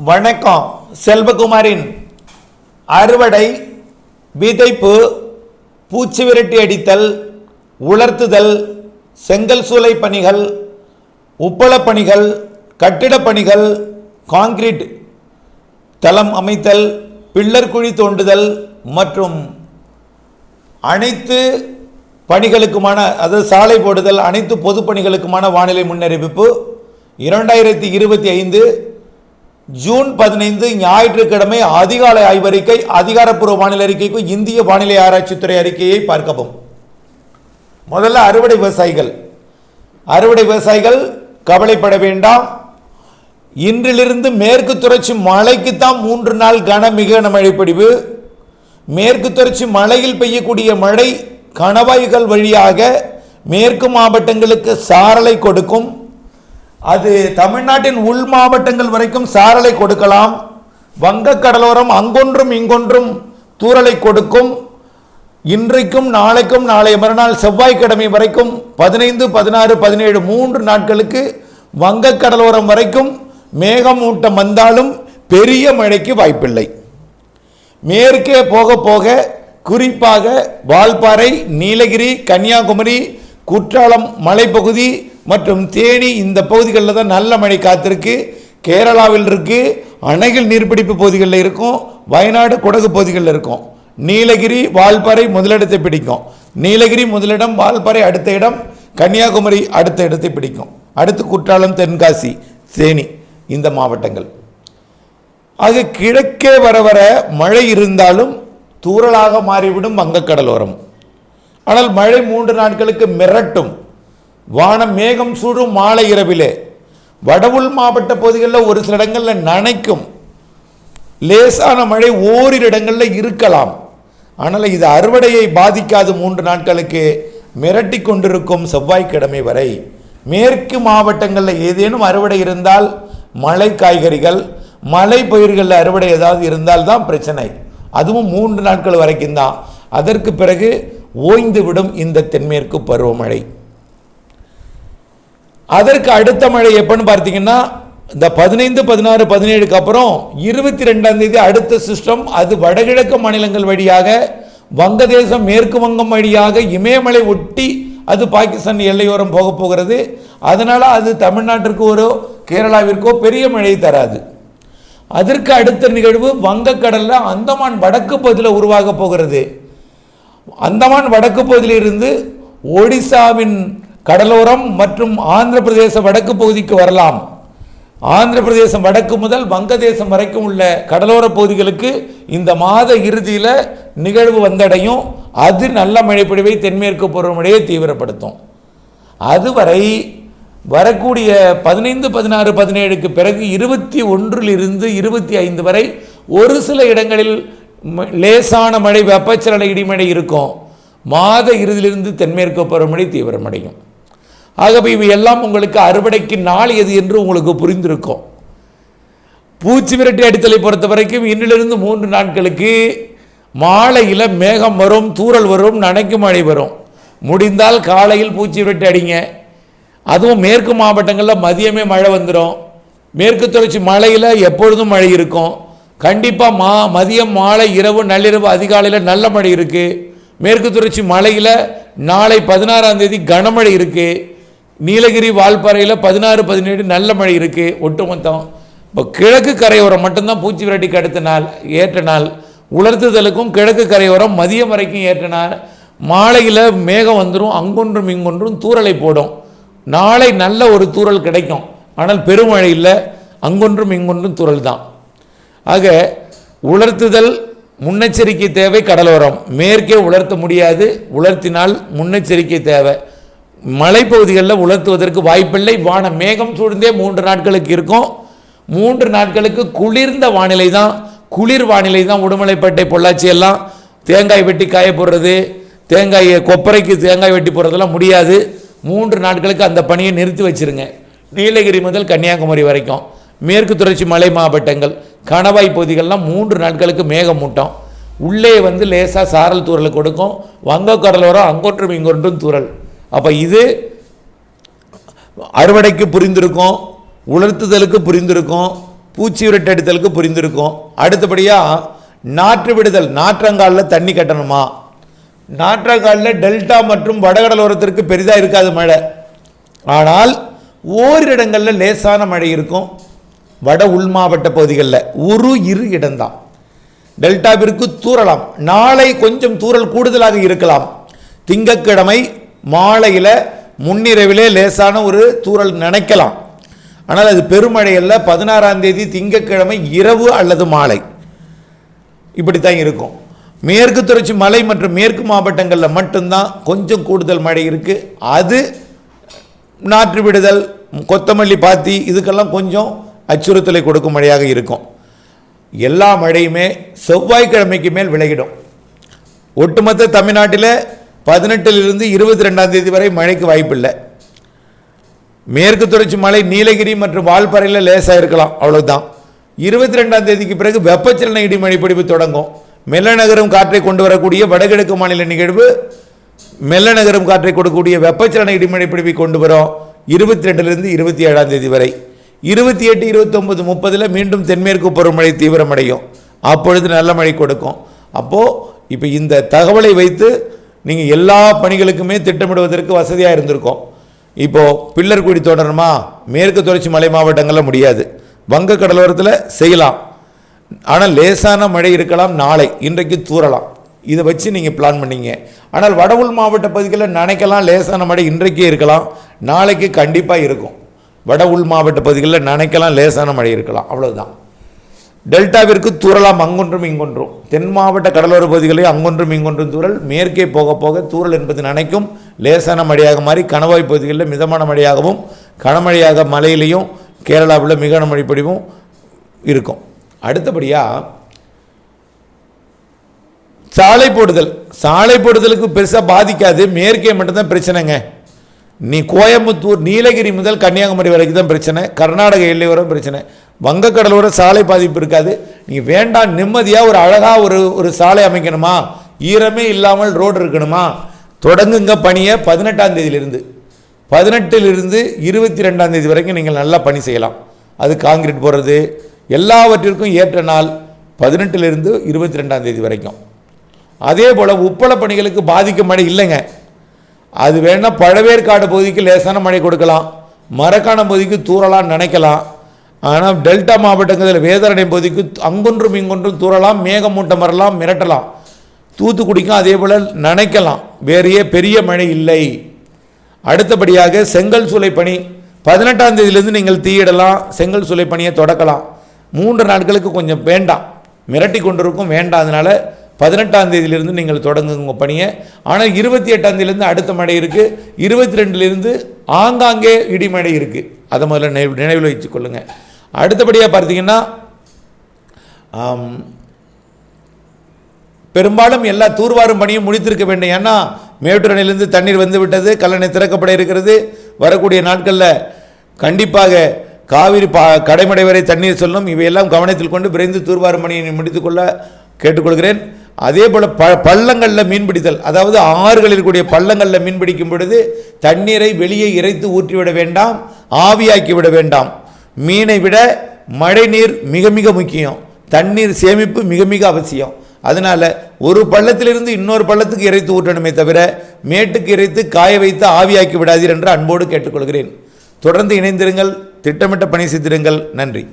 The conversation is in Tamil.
வணக்கம் செல்வகுமாரின் அறுவடை விதைப்பு பூச்சி விரட்டி அடித்தல் உலர்த்துதல் செங்கல் சூளை பணிகள் உப்பளப் பணிகள் கட்டிடப் பணிகள் கான்கிரீட் தளம் அமைத்தல் பில்லர் குழி தோண்டுதல் மற்றும் அனைத்து பணிகளுக்குமான அதாவது சாலை போடுதல் அனைத்து பொது பணிகளுக்குமான வானிலை முன்னறிவிப்பு இரண்டாயிரத்தி இருபத்தி ஐந்து ஜூன் பதினைந்து ஞாயிற்றுக்கிழமை அதிகாலை ஆய்வறிக்கை அதிகாரப்பூர்வ வானிலை அறிக்கைக்கு இந்திய வானிலை ஆராய்ச்சித்துறை அறிக்கையை பார்க்கவும். முதல்ல அறுவடை விவசாயிகள். அறுவடை விவசாயிகள் கவலைப்பட வேண்டாம். இன்றிலிருந்து மேற்கு தொடர்ச்சி மழைக்குத்தான் மூன்று நாள் கன மிக கனமழை பொழிவு மேற்கு தொடர்ச்சி மழையில் பெய்யக்கூடிய மழை கணவாய்கள் வழியாக மேற்கு மாவட்டங்களுக்கு சாரலை கொடுக்கும். அது தமிழ்நாட்டின் உள் மாவட்டங்கள் வரைக்கும் சாரலை கொடுக்கலாம். வங்க கடலோரம் அங்கொன்றும் இங்கொன்றும் தூறலை கொடுக்கும். இன்றைக்கும் நாளைக்கும் நாளைய மறுநாள் செவ்வாய்க்கிழமை வரைக்கும் பதினைந்து பதினாறு பதினேழு மூன்று நாட்களுக்கு வங்க கடலோரம் வரைக்கும் மேகமூட்டம் வந்தாலும் பெரிய மழைக்கு வாய்ப்பில்லை. மேற்கே போக போக குறிப்பாக வால்பாறை நீலகிரி கன்னியாகுமரி குற்றாலம் மலைப்பகுதி மற்றும் தேனி இந்த பகுதிகளில் தான் நல்ல மழை காத்திருக்கு. கேரளாவில் இருக்குது அணைகள் நீர்பிடிப்பு பகுதிகளில் இருக்கும். வயநாடு குடகு பகுதிகளில் இருக்கும். நீலகிரி வால்பாறை முதலிடத்தை பிடிக்கும். நீலகிரி முதலிடம் வால்பாறை அடுத்த இடம் கன்னியாகுமரி அடுத்த இடத்தை பிடிக்கும். அடுத்து குற்றாலம் தென்காசி தேனி இந்த மாவட்டங்கள். ஆக கிழக்கே வர வர மழை இருந்தாலும் தூறலாக மாறிவிடும் வங்கக்கடலோரம். ஆனால் மழை மூன்று நாட்களுக்கு மிரட்டும். வானம் மேகம் சூடும் மாலை இரவிலே. வடவுள் மாவட்ட பகுதிகளில் ஒரு சில இடங்களில் நனைக்கும். லேசான மழை ஓரிரு இடங்களில் இருக்கலாம். ஆனால் இது அறுவடையை பாதிக்காது மூன்று நாட்களுக்கு மிரட்டி கொண்டிருக்கும் செவ்வாய்க்கிழமை வரை. மேற்கு மாவட்டங்களில் ஏதேனும் அறுவடை இருந்தால் மழை காய்கறிகள் மலை பயிர்களில் அறுவடை ஏதாவது இருந்தால் தான் பிரச்சனை. அதுவும் மூன்று நாட்கள் வரைக்கும் தான். அதற்கு பிறகு ஓய்ந்துவிடும் இந்த தென்மேற்கு பருவமழை. அதற்கு அடுத்த மழை எப்பன்னு பார்த்தீங்கன்னா இந்த பதினைந்து பதினாறு பதினேழுக்கு அப்புறம் இருபத்தி ரெண்டாம் தேதி அடுத்த சிஸ்டம் அது வடகிழக்கு மாநிலங்கள் வழியாக வங்கதேசம் மேற்கு வங்கம் வழியாக இமயமலை ஒட்டி அது பாகிஸ்தான் எல்லையோரம் போக போகிறது. அதனால் அது தமிழ்நாட்டிற்கு ஒரு கேரளாவிற்கோ பெரிய மழை தராது. அதற்கு அடுத்த நிகழ்வு வங்கக்கடலில் அந்தமான் வடக்கு பகுதியில் உருவாக போகிறது. அந்தமான் வடக்கு பகுதியிலிருந்து ஒடிசாவின் கடலோரம் மற்றும் ஆந்திர பிரதேச வடக்கு பகுதிக்கு வரலாம். ஆந்திர பிரதேசம் வடக்கு முதல் வங்கதேசம் வரைக்கும் உள்ள கடலோர பகுதிகளுக்கு இந்த மாத இறுதியில் நிகழ்வு வந்தடையும். அது நல்ல மழைப்பொழிவை தென்மேற்கு பருவமழையை தீவிரப்படுத்தும். அதுவரை வரக்கூடிய பதினைந்து பதினாறு பதினேழுக்கு பிறகு இருபத்தி ஒன்றிலிருந்து இருபத்தி ஐந்து வரை ஒரு சில இடங்களில் லேசான மழை வெப்பச்சலன இடிமழை இருக்கும். மாத இறுதியிலிருந்து தென்மேற்கு பருவமழை தீவிரமடையும். ஆகவே இவை எல்லாம் உங்களுக்கு அறுவடைக்கு நாள் எது என்று உங்களுக்கு புரிந்திருக்கும். பூச்சி விரட்டி அடித்தலை பொறுத்த வரைக்கும் இன்னிலிருந்து மூன்று நாட்களுக்கு மாலையில் மேகம் வரும் தூறல் வரும் நனைக்கும் மழை வரும். முடிந்தால் காலையில் பூச்சி விரட்டி அடிங்க. அதுவும் மேற்கு மாவட்டங்களில் மதியமே மழை வந்துடும் மேற்கு தொடர்ச்சி மலையில் எப்பொழுதும் மழை இருக்கும். கண்டிப்பாக மா மதியம் மாலை இரவு நள்ளிரவு அதிகாலையில் நல்ல மழை இருக்குது மேற்கு தொடர்ச்சி மலையில் நாளை பதினாறாம் தேதி கனமழை இருக்குது நீலகிரி வால்பாறையில் பதினாறு பதினேழு நல்ல மழை இருக்குது ஒட்டுமொத்தம். இப்போ கிழக்கு கரையோரம் மட்டும்தான் பூச்சி விரட்டிக்கு அடுத்த நாள் ஏற்ற நாள் உலர்த்துதலுக்கும் கிழக்கு கரையோரம் மதியம் வரைக்கும் ஏற்ற நாள் மாலையில் மேகம் வந்துடும் அங்கொன்றும் இங்கொன்றும் தூறலை போடும். நாளை நல்ல ஒரு தூறல் கிடைக்கும். ஆனால் பெருமழை இல்லை அங்கொன்றும் இங்கொன்றும் தூரல் தான் ஆக உலர்த்துதல் முன்னெச்சரிக்கை தேவை கடலோரம். மேற்கே உலர்த்த முடியாது உலர்த்தினால் முன்னெச்சரிக்கை தேவை. மலைப்பகுதிகளில் உலர்த்துவதற்கு வாய்ப்பில்லை. வானம் மேகம் சூழ்ந்தே மூன்று நாட்களுக்கு இருக்கும். மூன்று நாட்களுக்கு குளிர்ந்த வானிலை தான். குளிர் வானிலை தான் உடுமலைப்பேட்டை பொள்ளாச்சி எல்லாம். தேங்காய் வெட்டி காய போடுறது தேங்காயை கொப்பரைக்கு தேங்காய் வெட்டி போடுறதெல்லாம் முடியாது. மூன்று நாட்களுக்கு அந்த பணியை நிறுத்தி வச்சிருங்க. நீலகிரி முதல் கன்னியாகுமரி வரைக்கும். மேற்கு தொடர்ச்சி மலை மாவட்டங்கள் கணவாய் பகுதிகள்லாம் மூன்று நாட்களுக்கு மேகமூட்டம். உள்ளே வந்து லேசாக சாரல் தூரல் கொடுக்கும். வங்கக்கடலோரம் அங்கொன்றும் இங்கொன்றும் தூரல் அப்போ இது அறுவடைக்கு புரிந்திருக்கும் உலர்த்துதலுக்கு புரிந்திருக்கும் பூச்சி விரட்டடித்தலுக்கு புரிந்திருக்கும். அடுத்தபடியாக நாற்று விடுதல் நாற்றங்காலில் தண்ணி கட்டணுமா? நாற்றங்காலில் டெல்டா மற்றும் வடகடலோரத்திற்கு பெரிதாக இருக்காது மழை. ஆனால் ஓரிடங்களில் லேசான மழை இருக்கும். வட உள் மாவட்ட பகுதிகளில் ஒரு இரு இடம்தான். டெல்டாவிற்கு தூறலாம். நாளை கொஞ்சம் தூறல் கூடுதலாக இருக்கலாம். திங்கக்கிழமை மாலையில் முன்னிரவிலே லேசான ஒரு தூறல் நினைக்கலாம். ஆனால் அது பெருமழையில் பதினாறாம் தேதி திங்கட்கிழமை இரவு அல்லது மாலை. இப்படித்தான் இருக்கும். மேற்கு தொடர்ச்சி மலை மற்றும் மேற்கு மாவட்டங்களில் மட்டும்தான் கொஞ்சம் கூடுதல் மழை இருக்குது அது நாற்று விடுதல் கொத்தமல்லி பாத்தி இதுக்கெல்லாம் கொஞ்சம் அச்சுறுத்தலை கொடுக்கும் மழையாக இருக்கும். எல்லா மழையுமே செவ்வாய்க்கிழமைக்கு மேல் விலகிடும். ஒட்டுமொத்த தமிழ்நாட்டில் பதினெட்டிலிருந்து இருபத்தி ரெண்டாம் தேதி வரை மழைக்கு வாய்ப்பில்லை. மேற்கு தொடர்ச்சி மலை நீலகிரி மற்றும் வால்பாறையில் லேசாக இருக்கலாம். அவ்வளோதான் இருபத்தி ரெண்டாம் தேதிக்கு பிறகு வெப்பச்சலன இடிமழை பிடிப்பு தொடங்கும். மெல்லநகரம் காற்றை கொண்டு வரக்கூடிய வடகிழக்கு மாநில நிகழ்வு மெல்லநகரம் காற்றை கொடுக்கக்கூடிய வெப்பச்சலன இடிமழை பிடிப்பை கொண்டு வரும் இருபத்தி ரெண்டுலேருந்து இருபத்தி ஏழாம் தேதி வரை. இருபத்தி எட்டு இருபத்தொம்பது முப்பதில் மீண்டும் தென்மேற்கு பருவமழை தீவிரமடையும். அப்பொழுது நல்ல மழை கொடுக்கும். அப்போது இப்போ இந்த தகவலை வைத்து நீங்கள் எல்லா பணிகளுக்குமே திட்டமிடுவதற்கு வசதியாக இருந்திருக்கும். இப்போது பில்லர்குடி தொடரணுமா மேற்கு தொடர்ச்சி மலை மாவட்டங்களில் முடியாது. வங்க கடலோரத்தில் செய்யலாம். ஆனால் லேசான மழை இருக்கலாம் நாளை இன்றைக்கு தூறலாம். இதை வச்சு நீங்கள் பிளான் பண்ணீங்க. ஆனால் வட உள் மாவட்ட பகுதிகளில் நினைக்கலாம் லேசான மழை இன்றைக்கே இருக்கலாம் நாளைக்கு கண்டிப்பாக இருக்கும். வட உள் மாவட்ட பகுதிகளில் நினைக்கலாம் லேசான மழை இருக்கலாம். அவ்வளோதான் டெல்டாவிற்கு தூரலாம் அங்கொன்றும் இங்கொன்றும். தென் மாவட்ட கடலோர பகுதிகளில் அங்கொன்றும் இங்கொன்றும் தூரல் மேற்கே போக போக தூரல் என்பது நினைக்கும். லேசான மழையாக மாறி கணவாய் பகுதிகளில் மிதமான மழையாகவும் கனமழையாக மலையிலையும் கேரளாவில் மிக மழை பொழிவும் இருக்கும். அடுத்தபடியாக சாலை போடுதல். சாலை போடுதலுக்கு பெருசாக பாதிக்காது. மேற்கே மட்டும்தான் பிரச்சனைங்க. நீ கோயம்புத்தூர் நீலகிரி முதல் கன்னியாகுமரி வரைக்கும் தான் பிரச்சனை. கர்நாடக எல்லை வரும் பிரச்சனை. வங்கக்கடலோர சாலை பாதிப்பு இருக்காது. நீங்கள் வேண்டாம் நிம்மதியாக ஒரு அழகாக ஒரு ஒரு சாலை அமைக்கணுமா? ஈரமே இல்லாமல் ரோடு இருக்கணுமா? தொடங்குங்க பணியை பதினெட்டாம் தேதியிலிருந்து. பதினெட்டிலிருந்து இருபத்தி ரெண்டாம் தேதி வரைக்கும் நீங்கள் நல்லா பணி செய்யலாம். அது காங்கிரீட் போடுறது. எல்லாவற்றிற்கும் ஏற்ற நாள் பதினெட்டிலிருந்து இருபத்தி ரெண்டாம் தேதி வரைக்கும். அதே போல் உப்பள பணிகளுக்கு பாதிக்கும் மழை இல்லைங்க. அது வேணால் பழவேற்காடு பகுதிக்கு லேசான மழை கொடுக்கலாம். மரக்கான பகுதிக்கு தூறலாம் நினைக்கலாம். ஆனால் டெல்டா மாவட்டங்களில் வேதாரண்ய பகுதிக்கு அங்கொன்றும் இங்கொன்றும் தூறலாம் மேகமூட்டம் வரலாம் மிரட்டலாம். தூத்துக்குடிக்கும் அதே போல் நினைக்கலாம். வேறையே பெரிய மழை இல்லை. அடுத்தபடியாக செங்கல் சூளை பணி. பதினெட்டாம் தேதியிலேருந்து நீங்கள் தீயிடலாம் செங்கல் சூளை பணியை தொடக்கலாம். மூன்று நாட்களுக்கு கொஞ்சம் வேண்டாம். மிரட்டி கொண்டிருக்கும் வேண்டாம். அதனால் பதினெட்டாம் தேதியிலிருந்து நீங்கள் தொடங்குங்க உங்கள் பணியை. ஆனால் இருபத்தி எட்டாம் தேதியிலேருந்து அடுத்த மழை இருக்குது இருபத்தி ரெண்டுலேருந்து ஆங்காங்கே இடிமழை இருக்குது அதை முதல்ல நினைவு நினைவில் வச்சுக்கொள்ளுங்க அடுத்தபடியாக பார்த்தீங்கன்னா பெரும்பாலும் எல்லா தூர்வாரும் பணியும் முடித்திருக்க வேண்டும். ஏன்னா மேட்டூர் அணையிலிருந்து தண்ணீர் வந்து விட்டது கல்லணை திறக்கப்பட இருக்கிறது. வரக்கூடிய நாட்களில் கண்டிப்பாக காவிரி பா கடைமடை வரை தண்ணீர் செல்லும். இவையெல்லாம் கவனத்தில் கொண்டு விரைந்து தூர்வாரும் பணியை முடித்துக்கொள்ள கேட்டுக்கொள்கிறேன். அதே போல் ப பள்ளங்களில் மீன் பிடித்தல் அதாவது ஆறுகளில் இருக்கக்கூடிய பள்ளங்களில் மீன்பிடிக்கும் பொழுது தண்ணீரை வெளியே இறைத்து ஊற்றிவிட வேண்டாம் ஆவியாக்கி விட வேண்டாம். மீனை விட மழைநீர் மிக மிக முக்கியம். தண்ணீர் சேமிப்பு மிக மிக அவசியம். அதனால் ஒரு பள்ளத்திலிருந்து இன்னொரு பள்ளத்துக்கு இறைத்து ஊற்றணுமே தவிர மேட்டுக்கு இறைத்து காய வைத்து ஆவியாக்கி விடாதீர் என்று அன்போடு கேட்டுக்கொள்கிறேன். தொடர்ந்து இணைந்திருங்கள் திட்டமிட்ட பணி செய்திருங்கள். நன்றி.